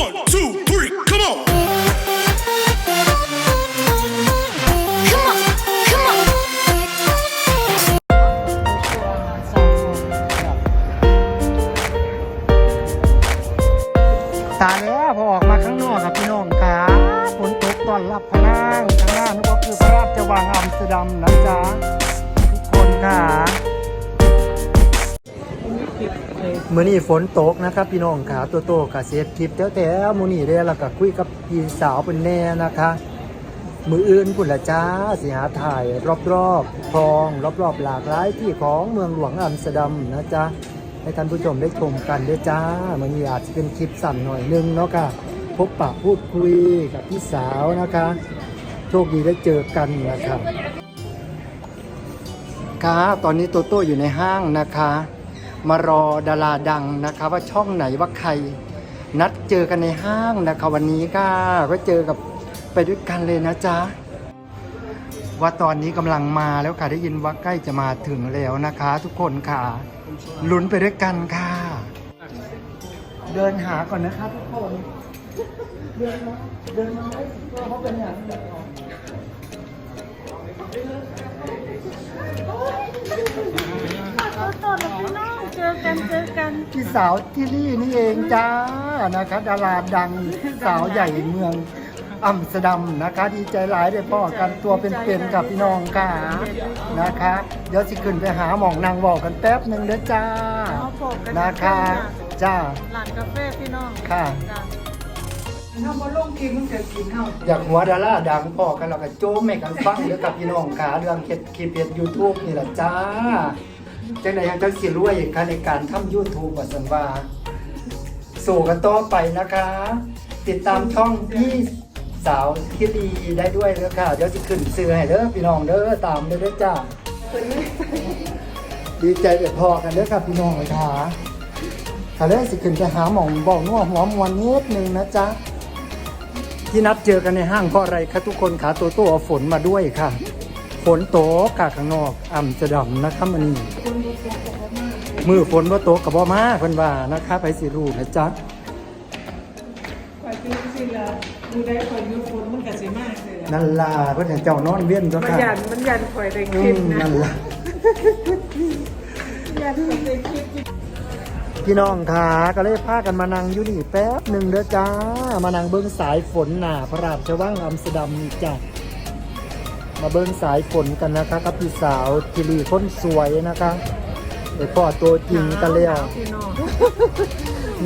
One, two, three, come on. Come on, come on. ตายแล้วพอออกมาข้างนอกครับพี่น้องขาฝนตกตอนรับพระนางข้างหน้านั่นก็คือพระราชวังอัมสเตอร์ดัมนะจ๊ะทุกคนค่ะ มื่อนี้ฝนตกนะครับ พี่น้องขาตัวโตกับเสียคลิปแถวๆมื่อนี้ได้แล้วก็คุยกับพี่สาวเป็นแน่นะคะ มืออื่นพุ่นละจ้าสิหาถ่ายรอบๆคลองรอบๆหลากหลายที่ของเมืองหลวงอัมสเตอร์ดัมนะจ๊ะให้ท่านผู้ชมได้ชมกันด้วยจ้ามันมีอาจจะเป็นคลิปสั้นหน่อยนึงเนาะค่ะพบปะพูดคุยกับพี่สาวนะคะ โชคดีได้เจอกันนะครับค่ะตอนนี้โตโต้อยู่ในห้างนะคะ มารอดาราดังนะคะ ว่าช่องไหนว่าใคร นัดเจอกันในห้างนะคะวันนี้ก็ก็เจอกับไปด้วยกันเลยนะจ๊ะว่าตอนนี้กำลังมาแล้วค่ะได้ยินว่าใกล้จะมาถึงแล้วนะคะ ทุกคนค่ะลุ้นไปด้วยกันค่ะ เดินหาก่อนนะคะทุกคนเดินมาเดินมาให้สุดตัวเขาเป็นอย่างนี้ ขอโทษนะพี่น้องเจอกันเจอกันพี่สาวที่นี่นี่เองจ้านะคะดาราดังสาวใหญ่เมืองอัมสเตอร์ดัมนะคะ ดีใจหลายได้พ่อกันตัวเป็นๆกับพี่น้องค่ะนะคะ เดี๋ยวสิขึ้นไปหาหมองนางบอกกันแป๊บหนึ่งเด้อจ้าเอาโปกกันนะคะจ้าหลานกาแฟพี่น้องค่ะจ้ะอยากหัวดาราดังพ่อกันเราก็โจ้มให้กันฟังเด้อกับพี่น้องขาเรื่องเฮ็ดคลิปเฮ็ดยูทูบนี่แหละจ้า จังไดยังจังสิรวยค่ะในการทำ YouTube ว่าซั่นวาสู่กันต่อไปนะคะ ติดตามช่องพี่สาวที่ดีได้ด้วยเด้อค่ะเดี๋ยวสิขึ้นซื้อให้เด้อพี่น้องเด้อตามเด้อเด้อจ้าดีใจเด็ดพอกันเด้อครับพี่น้องเลยค่ะถ้าได้สิขึ้นไปหาหมองบอกนัวหัวมวนนิดนึงนะจ๊ะที่นัดเจอกันในห้างเพราะอะไรคะทุกคนขาตัวตัวเอาฝนมาด้วยค่ะ ฝนโตกกาข้างนอกอ่ำจะดำนะครับมันนี่มือฝนว่าโตกกับบ่มาเพิ่นว่านะคะไปสิรูนะจ๊ะไปคือสิละดูได้คอยยูฝนมันก็สิมากเลยนั่นล่ะเพิ่นให้เจ้านอนเวียนจ้ะมันค่ะยันมันยันคอยได้อืคลิปมนะนั่นล่ะยันคอยได้คลิปพี่น้องขาก็เลยพากันมานั่งอยู่นี่แป๊บหนึ่งเด้อจ้า มานั่งเบิ้งสายฝนหนาพระราชวังอัมสเตอร์ดัมนี่จ้ะ มาเบิ้งสายฝนกันนะคะกับพี่สาวจิรีคนสวยนะคะเดี๋ยวพ่อตัวจริงกันแล้วพี่น้อง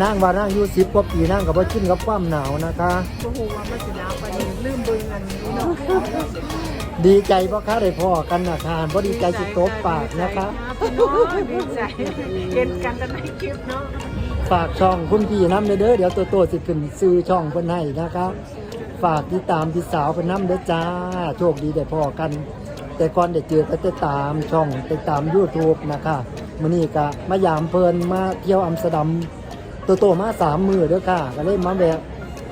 นั่งว่านั่งอยู่สิบกว่าปีนั่งกับว่าชินกับความหนาวนะคะโอ้โหว่ามันสิหนาวไปานนี้ลืมเบิ่งอันนี้เนาะดีใจเพราะค้าได้พ่อกันนะคะเพราะดีใจสิโตบปากนะคะพี่น้องดีใจเห็นกันแต่ในคลิปเนาะฝากช่องคุณพี่น้ำเด้อเดี๋ยวตัวโตสิขึ้นซื้อช่องเพิ่นให้นะคะ ฝากติดตามพี่สาวเพิ่นน้ำเด้อจ้า โชคดีได้พ่อกัน แต่ก่อนได้เจอก็จะตามช่องติดตาม YouTube นะคะมื้อนี้ก็มายามเพลินมาเที่ยวอัมสเตอร์ดัมตัวโตมาสามมือเด้อค่ะ ก็เลยมาแวะ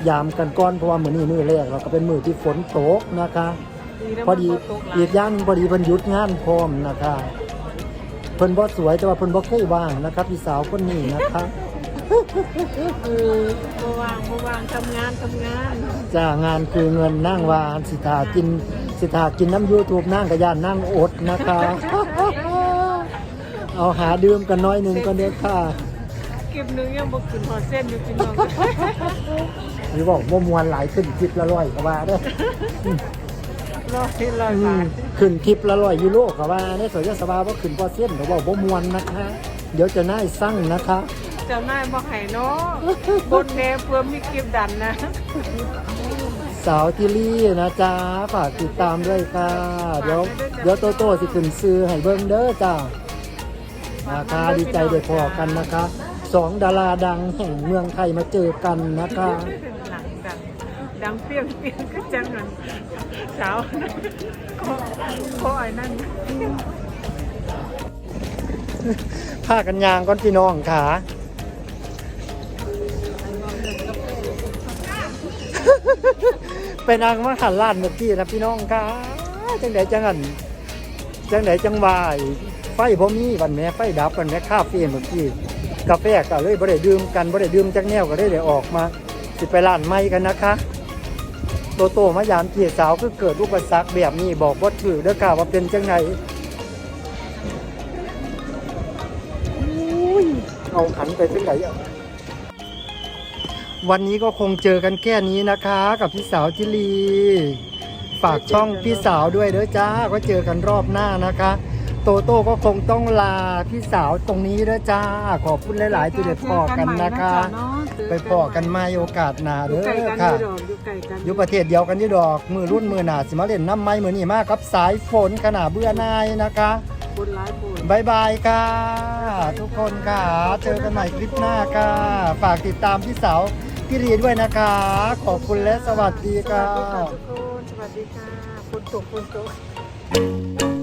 ยามกันก่อนเพราะว่ามือนี้มือแรกเราก็เป็นมือที่ฝนตกนะคะ พอดีอีกอย่างหนึ่งพอดีเพิ่นหยุดงานพร้อมนะคะ เพิ่นบ่สวยแต่ว่าเพิ่นบ่เคยว่างนะครับพี่สาวคนนี้นะคะ เออบ่ว่างบ่ว่างทำงานทำงานจ้างานคือเงินนั่งวานสิทากิน สิทากินน้ำยูทูบนั่งกระยานนั่งอดนะคะ เอาหาดื่มกันน้อยหนึ่งก็เด้อค่ะคลิปหนึงยังบ่ขึ้นหอดเส้นอยู่พี่น้องหรือบอกว่ามวนหลายขึ้นคลิปละร้อยก็ว่าเด้อรอที่รอยอืบามทขึ้นคลิปละร้อยยูโรก็ว่าได้สวยสบายว่าขึ้นพอเส้นเขาบอกว่ามวนนะคะ เดี๋ยวจะน่ายสั่งนะคะ เจ้านายบ่ให้เนาะบนแนวเพื่อมีคลิปดันนะสาวทิลี่นะจ๊ะฝากติดตามด้วยค่ะ เดี๋ยวเดี๋ยวโตโต้สิขึ้นซื้อให้เบิ้งเด้อจ้านะคะดีใจได้พอกันนะคะสองดาราดังแห่งเมืองไทยมาเจอกันนะคะหลังดังดังเปรี้ยงเปรี้ยงก็จังหันสาวก็ก็ไอ้นั่นผ้ากันยางก้อนพี่น้องค่ะ ไปนางมหันล้านเมื่อกี้นะพี่น้องค่ะจังไดจังหันจังไดจังวายไฟพอมีวันแม่ไฟดับวันแม่คาเฟ่เมื่อกี้กาแฟก็เลยบ่ได้ดื่มกันบ่ได้ดื่มจักแนวก็เลยได้ออกมา สิไปร้านไม้กันนะคะโตโตมายามเกียสาวคือเกิดอุปสรรคแบบนี้บอกว่าถือเด้อค่ะว่าเป็นจังไงอุ้ยเอาหันไปจังไหนอะ วันนี้ก็คงเจอกันแค่นี้นะคะ กับพี่สาวจิลี ฝากช่องพี่สาวด้วยเด้อจ้าก็เจอกันรอบหน้านะคะ โตโต้ก็คงต้องลาพี่สาวตรงนี้เด้อจ้า ขอบคุณหลายๆที่ได้พอกันนะคะ ไปพอกันใหมาโอกาสหน้าอยู่เด้ไกลอกันค่ะอยู่ดอกอยู่ไกลกันอยู่ประเทศเดียวกันนี่ดอก มือรุ่นมือหนาสิมาเล่นน้ำไม้มือนี่มากครับสายฝนขนาดเบื่อนายนะคะคนร้ายโบนบายบายค่ะ ทุกคนค่ะ เจอกันใหม่คลิปหน้าค่ะ ฝากติดตามพี่สาว พี่รีด้วยนะคะ ขอบคุณและสวัสดีค่ะวัสดีค่ะทุกคนสวัสดีค่ะฝนตกฝนตก